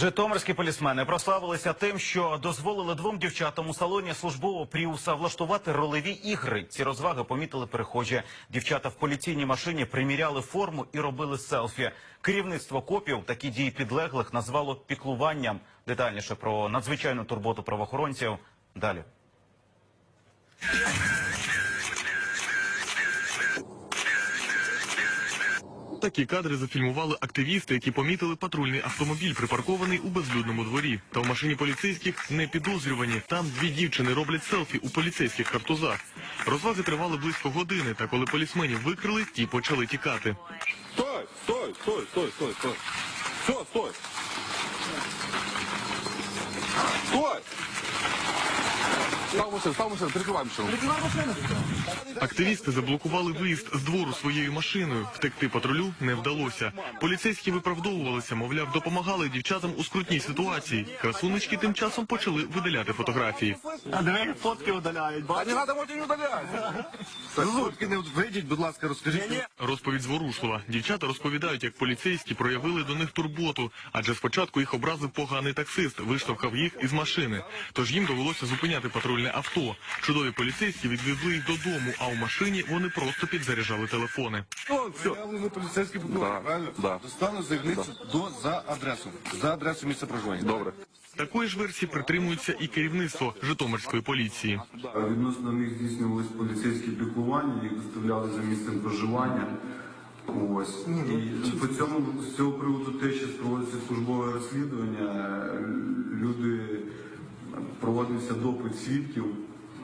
Житомирські полісмени прославилися тим, що дозволили двом дівчатам у салоні службового пріуса влаштувати ролеві ігри. Ці розваги помітили перехожі. Дівчата в поліційній машині приміряли форму і робили селфі. Керівництво копів такі дії підлеглих назвало піклуванням. Детальніше про надзвичайну турботу правоохоронців. Далі. Такі кадри зафільмували активісти, які помітили патрульний автомобіль, припаркований у безлюдному дворі. Та в машині поліцейських не підозрювані. Там дві дівчини роблять селфі у поліцейських картузах. Розваги тривали близько години, та коли полісменів викрили, ті почали тікати. Стой, стой, стой, стой, стой, стой. Все, стой. Стой! Став машину, став машину, машину. Активісти заблокували виїзд з двору своєю машиною. Втекти патрулю не вдалося. Поліцейські виправдовувалися, мовляв, допомагали дівчатам у скрутній ситуації. Красунечки тим часом почали видаляти фотографії. А диви, фотки удаляють, А не треба можете не удаляти. Фотки не вийдіть, будь ласка, розкажіть. Розповідь зворушлива. Дівчата розповідають, як поліцейські проявили до них турботу, адже спочатку їх образив поганий таксист, виштовхав їх із машини. Тож їм довелося зупиняти патрульне авто. Чудові поліцейські відвезли їх додому, а у машині вони просто підзаряджали телефони. Все. Заявлено поліцейський патруль, Да, правильно? да. Достану заявницю до за адресу. За адресу місця проживання. Добре. Такої ж версії притримується і керівництво Житомирської поліції. Відносно них здійснювалися поліцейські піклування, їх доставляли за місцем проживання. Ось і по цьому з цього приводу те, що проводиться службове розслідування, е, проводився допит свідків,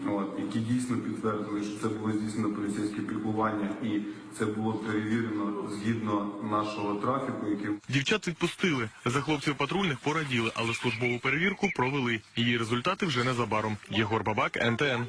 от, які дійсно підтвердили, що це було здійснено поліцейське піклування, і це було перевірено згідно нашого трафіку, який Дівчат відпустили. За хлопців патрульних пораділи, але службову перевірку провели. Її результати вже незабаром. Єгор Бабак, НТН.